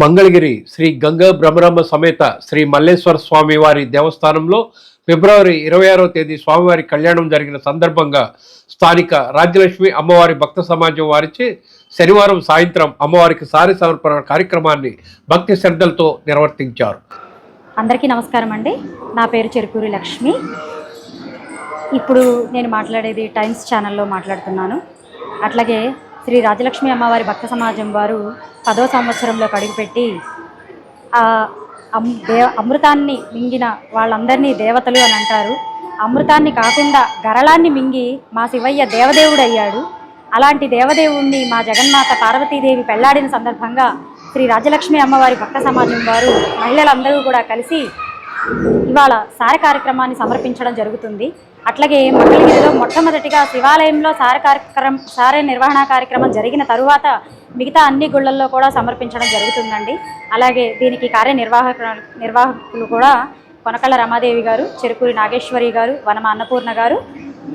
మంగళగిరి శ్రీ గంగా బ్రహ్మరమ్మ సమేత శ్రీ మల్లేశ్వర స్వామి వారి దేవస్థానంలో ఫిబ్రవరి ఇరవై ఆరో తేదీ స్వామివారి కళ్యాణం జరిగిన సందర్భంగా స్థానిక రాజ్యలక్ష్మి అమ్మవారి భక్త సమాజం వారిచే శనివారం సాయంత్రం అమ్మవారికి సారి సమర్పణ కార్యక్రమాన్ని భక్తి శ్రద్ధలతో నిర్వర్తించారు. అందరికీ నమస్కారం అండి. నా పేరు చెరుకూరి లక్ష్మి. ఇప్పుడు నేను మాట్లాడేది టైమ్స్ ఛానల్లో మాట్లాడుతున్నాను. అట్లాగే శ్రీ రాజలక్ష్మి అమ్మవారి భక్త సమాజం వారు పదో సంవత్సరంలో అడుగుపెట్టి ఆ అమ్ దేవ అమృతాన్ని మింగిన వాళ్ళందరినీ దేవతలు అని అంటారు. అమృతాన్ని కాకుండా గరళాన్ని మింగి మా శివయ్య దేవదేవుడు అయ్యాడు. అలాంటి దేవదేవుణ్ణి మా జగన్మాత పార్వతీదేవి పెళ్ళాడిన సందర్భంగా శ్రీ రాజలక్ష్మి అమ్మవారి భక్త సమాజం వారు మహిళలందరూ కూడా కలిసి ఇవాళ సార కార్యక్రమాన్ని సమర్పించడం జరుగుతుంది. అట్లాగే మంగళగిరిలో మొట్టమొదటిగా శివాలయంలో సార కార్యక్రమం సారే నిర్వహణ కార్యక్రమం జరిగిన తరువాత మిగతా అన్ని గుళ్ళల్లో కూడా సమర్పించడం జరుగుతుందండి. అలాగే దీనికి కార్యనిర్వాహక నిర్వాహకులు కూడా కొనకళ్ళ రమాదేవి గారు చెరుకూరి నాగేశ్వరి గారు వనమ అన్నపూర్ణ గారు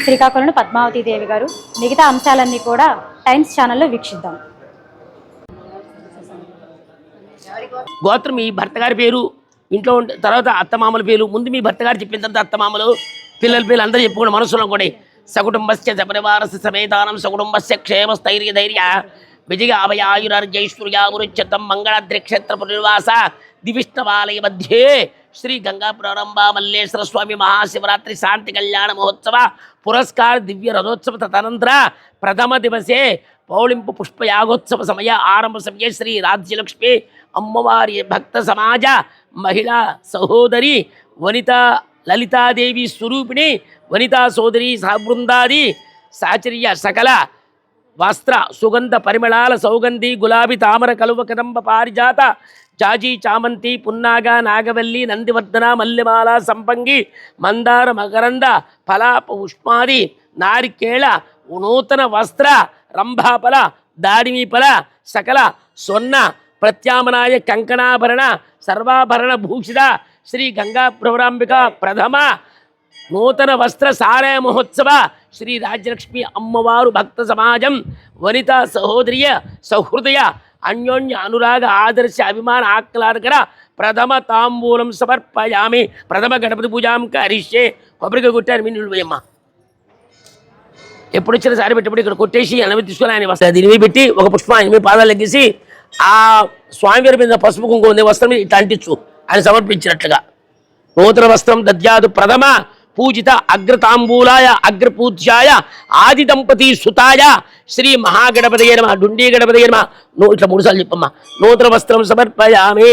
శ్రీకాకుళం పద్మావతి దేవి గారు మిగతా అంశాలన్నీ కూడా టైమ్స్ ఛానల్లో వీక్షిద్దాం. గోత్రం మీ భర్త గారి పేరు ఇంట్లో ఉండే తర్వాత అత్తమామల పేరు ముందు మీ భర్త గారు చెప్పిన తర్వాత అత్తమామలు పిల్లల పిల్లలు అందరూ చెప్పుకోండి మనసులో కూడా సకుటుంబస్య సపరివారస్య సమేతానం సకుటుంబస్య క్షేమ స్థైర్య ధైర్య. విజయ అభయ ఆయురార్జైశ్వర్యామురుచ్యతం మంగళద్రిక్షేత్ర పునర్వాస దివిష్ణవాలయ మధ్యే శ్రీ గంగా ప్రారంభ మల్లేశ్వర స్వామి మహాశివరాత్రి శాంతి కళ్యాణ మహోత్సవ పురస్కార దివ్య రథోత్సవ తదనంతర ప్రథమ దివసే పౌళింపు పుష్పయాగోత్సవ సమయ ఆరంభ సమయ శ్రీ రాజ్యలక్ష్మి అమ్మవారి భక్త సమాజ మహిళా సహోదరి వనిత లలితాదేవి స్వరూపిణి వనితా సోదరి సహబృందాది సాచర్య సకల వస్త్ర సుగంధ పరిమళాల సౌగంధి గులాబీ తామర కలువ కదంబ పారిజాత జాజీ చామంతి పున్నాగ నాగవల్లి నందివర్ధన మల్లెమాల సంపంగి మందార మకరంద ఫలాప ఉష్మాది నారికేళ నూతన వస్త్ర రంభాఫల దాడిమీఫల సకల స్వర్ణ ప్రత్యామనాయ కంకణాభరణ సర్వాభరణ భూషిత శ్రీ గంగా ప్రవరాంబిక ప్రథమ నూతన వస్త్ర సారాయ మహోత్సవ శ్రీ రాజ్యలక్ష్మి అమ్మవారు భక్త సమాజం వనిత సహోదరియ సహృదయ అన్యోన్య అనురాగ ఆదర్శ అభిమాన ఆహ్లాదకర ప్రథమ తాంబూలం సమర్పయామి. ప్రథమ గణపతి పూజాం కరిష్యే. కొబ్బరిగా కొట్టారు మీ నిలువయమ్మ ఎప్పుడు వచ్చిన సారి పెట్టినప్పుడు ఇక్కడ కొట్టేసి ఎనభై తీసుకుని ఆయన వస్తాయి దీని మీద పెట్టి ఒక పుష్పం ఆయన మీద పాదాలు ఎగ్గేసి ఆ స్వామివారి మీద పసుపు కుంకుమ ఉంది వస్త్రం మీద ఇట్లా అంటించు. అని సమర్పించినట్లుగా. నూతన వస్త్రం దద్యాదు ప్రథమ పూజిత అగ్రతాంబూలాయ అగ్రపూజ్యాయ ఆది దంపతి సుతాయ శ్రీ మహాగణపతి నమ డుండి గణపతి నమ. నూ ఇట్లా మూడుసార్లు చెప్పమ్మా. నూతన వస్త్రం సమర్పయామి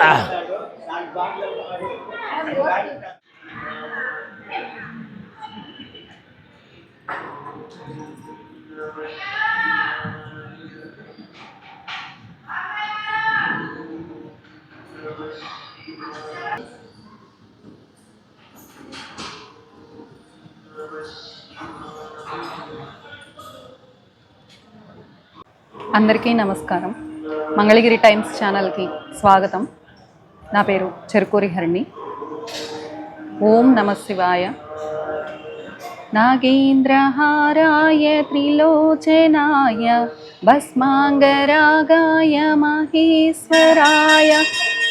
ఆ. అందరికీ నమస్కారం. మంగళగిరి టైమ్స్ ఛానల్కి స్వాగతం. నా పేరు చెరుకూరి హరిణి. ఓం నమ శివాయ. నాగేంద్రహారాయ త్రిలోచనాయ భస్మాంగరాగాయ మహేశ్వరాయ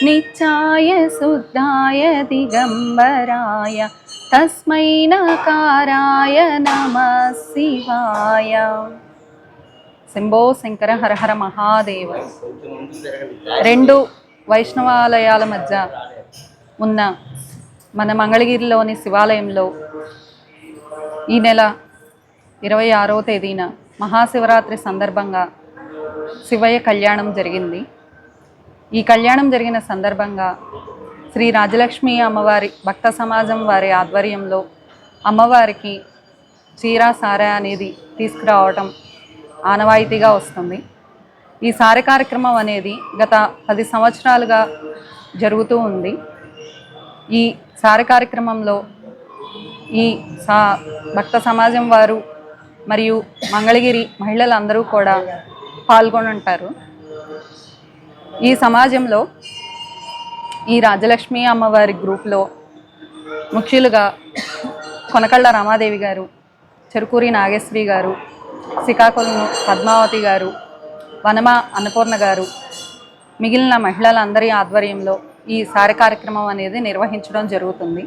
నిత్యాయ శుద్ధాయ దిగంబరాయ తస్మై నకారాయ నమ శివాయ. శంభో శంకర హరహర మహాదేవ. రెండు వైష్ణవాలయాల మధ్య ఉన్న మన మంగళగిరిలోని శివాలయంలో ఈ నెల ఇరవై ఆరవ తేదీన మహాశివరాత్రి సందర్భంగా శివయ్య కళ్యాణం జరిగింది. ఈ కళ్యాణం జరిగిన సందర్భంగా శ్రీ రాజలక్ష్మి అమ్మవారి భక్త సమాజం వారి ఆధ్వర్యంలో అమ్మవారికి చీర సారా అనేది తీసుకురావటం ఆనవాయితీగా వస్తుంది. ఈ సారె కార్యక్రమం అనేది గత పది సంవత్సరాలుగా జరుగుతూ ఉంది. ఈ సార కార్యక్రమంలో ఈ సా భక్త సమాజం వారు మరియు మంగళగిరి మహిళలందరూ కూడా పాల్గొని ఉంటారు ఈ సమాజంలో ఈ రాజలక్ష్మి అమ్మవారి గ్రూప్లో ముఖ్యులుగా కొనకళ్ళ రామాదేవి గారు చెరుకూరి నాగేశ్వరి గారు శ్రీకాకుళం పద్మావతి గారు వనమ అన్నపూర్ణ గారు మిగిలిన మహిళలందరి ఆధ్వర్యంలో ఈ సారి కార్యక్రమం అనేది నిర్వహించడం జరుగుతుంది.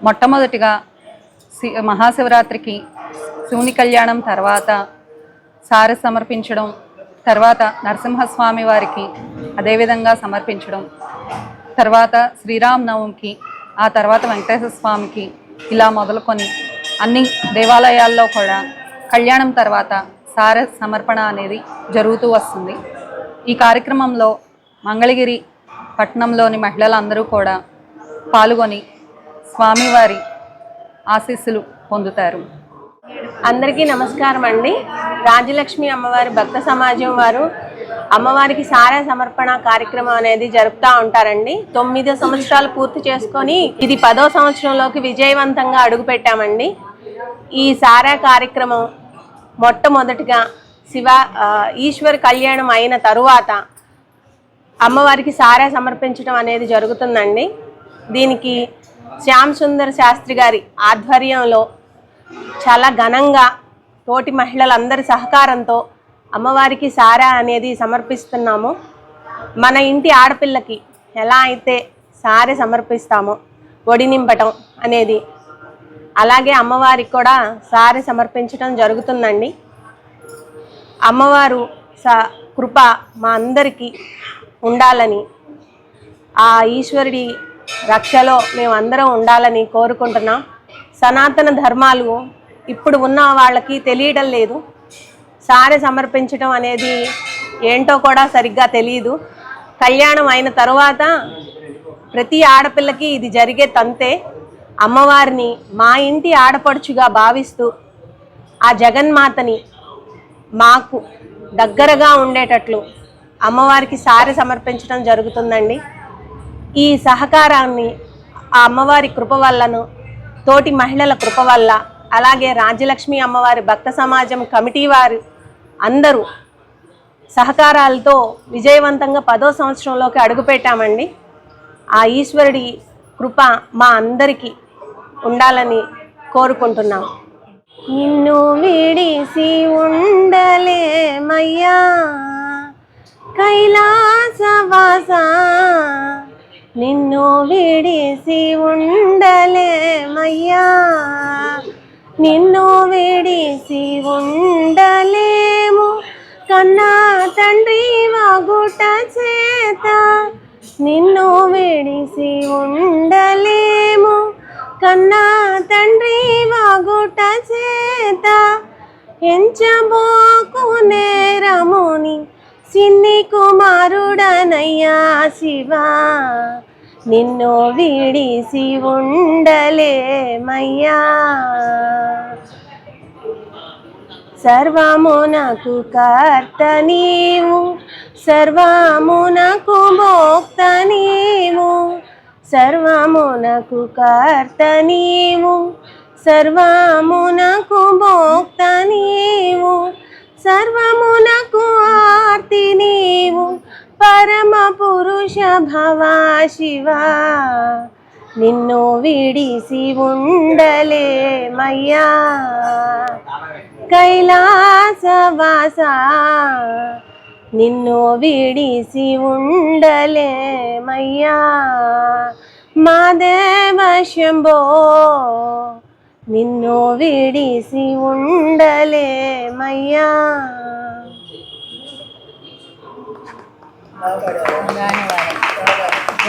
మొట్టమొదటిగా శి మహాశివరాత్రికి శివుని కళ్యాణం తర్వాత సారె సమర్పించడం తర్వాత నరసింహస్వామి వారికి అదేవిధంగా సమర్పించడం తర్వాత శ్రీరామనవమికి ఆ తర్వాత వెంకటేశ్వర స్వామికి ఇలా మొదలుకొని అన్ని దేవాలయాల్లో కూడా కళ్యాణం తర్వాత సార సమర్పణ అనేది జరుగుతూ వస్తుంది. ఈ కార్యక్రమంలో మంగళగిరి పట్టణంలోని మహిళలందరూ కూడా పాల్గొని స్వామివారి ఆశీస్సులు పొందుతారు. అందరికీ నమస్కారం అండి. రాజలక్ష్మి అమ్మవారి భక్త సమాజం వారు అమ్మవారికి సారా సమర్పణ కార్యక్రమం అనేది జరుపుతూ ఉంటారండి. తొమ్మిది సంవత్సరాలు పూర్తి చేసుకొని ఇది పదో సంవత్సరంలోకి విజయవంతంగా అడుగుపెట్టామండి. ఈ సారా కార్యక్రమం మొట్టమొదటిగా శివ ఈశ్వర్ కళ్యాణం అయిన తరువాత అమ్మవారికి సారా సమర్పించడం అనేది జరుగుతుందండి. దీనికి శ్యామ్ సుందర్ శాస్త్రి గారి ఆధ్వర్యంలో చాలా ఘనంగా తోటి మహిళలందరి సహకారంతో అమ్మవారికి సారా అనేది సమర్పిస్తున్నాము. మన ఇంటి ఆడపిల్లకి ఎలా అయితే సారె సమర్పిస్తామో ఒడి నింపటం అనేది అలాగే అమ్మవారికి కూడా సారె సమర్పించడం జరుగుతుందండి. అమ్మవారు స కృప మా అందరికీ ఉండాలని ఆ ఈశ్వరుడి రక్షలో మేమందరం ఉండాలని కోరుకుంటున్నాం. సనాతన ధర్మాలు ఇప్పుడు ఉన్న వాళ్ళకి తెలియడం లేదు. సారె సమర్పించడం అనేది ఏంటో కూడా సరిగ్గా తెలియదు కళ్యాణం అయిన తరువాత ప్రతి ఆడపిల్లకి ఇది జరిగే తంతే. అమ్మవారిని మా ఇంటి ఆడపడుచుగా భావిస్తూ ఆ జగన్మాతని మాకు దగ్గరగా ఉండేటట్లు అమ్మవారికి సారి సమర్పించడం జరుగుతుందండి. ఈ సహకారాన్ని ఆ అమ్మవారి కృప వల్లను తోటి మహిళల కృప వల్ల అలాగే రాజ్యలక్ష్మి అమ్మవారి భక్త సమాజం కమిటీ వారు అందరూ సహకారాలతో విజయవంతంగా పదో సంవత్సరంలోకి అడుగుపెట్టామండి ఆ ఈశ్వరుడి కృప మా అందరికీ ఉండాలని కోరుకుంటున్నాం. నిన్ను విడిసి ఉండలేమయ్యా. కైలాసవాస. నిన్ను విడిసి ఉండలేమయ్యా. నిన్ను విడిసి ఉండలేము. కన్నా తండ్రి వాగుట చేత. నిన్ను విడిసి ఉండలేము. కన్నా తండ్రి వాగుట చేత. ఎంచబోకు నేరముని చిన్ని కుమారుడనయ్యా శివా. నిన్ను విడిసి ఉండలేమయ్యా. సర్వమునకు కర్త నీవు సర్వమునకు మోక్త నీవు సర్వమునకు కర్త నీవు సర్వమునకు మోక్త నీవు సర్వమునకు మూర్తి నీవు పరమ పురుష భవా శివా. నిన్ను విడిసి ఉండలేమయ్యా కైలాసవాస నిన్ను విడిసి ఉండలేమయ్యా మా దేవ శంభో నిన్ను విడిసి ఉండలేమయ్యా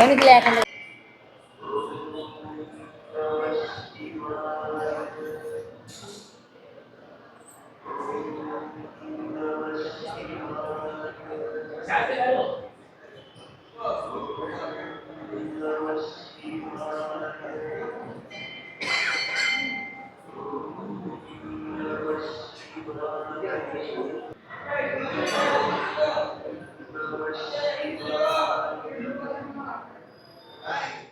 എനിക്ക് ലേഖനം 哎。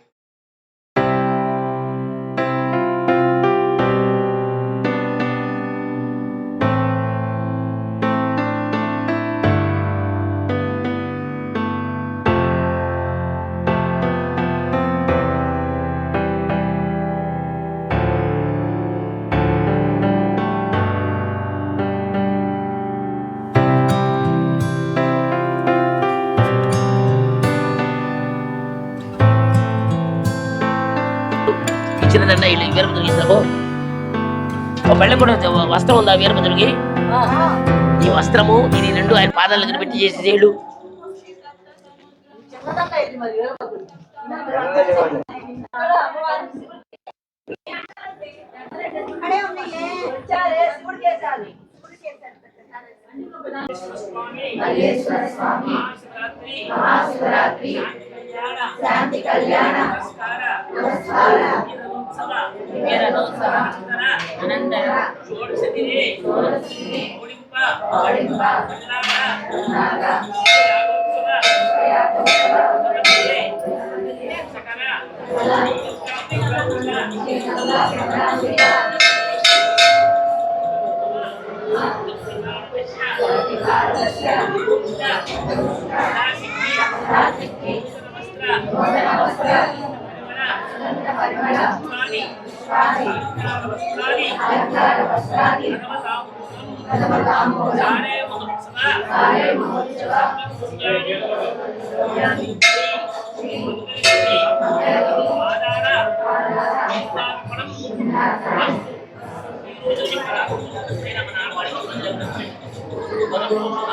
పెళ్ళ కూడా వస్త్రం ఉందా వీరభద్రుడికి ఈ వస్త్రము ఇది రెండు ఆయన పాదాల దగ్గర పెట్టి చేసి చేయడు. శాంతి కళ్యాణ. నమస్కార. उत्सव ಎರಡೋತ್ಸವ ಅನಂತರ ಷೋಡಶ ದಿನೇ ಉಳಿಂಪ ಉಳಿಂಪ ಕರ್ನಾಟಕ Thank you. మనం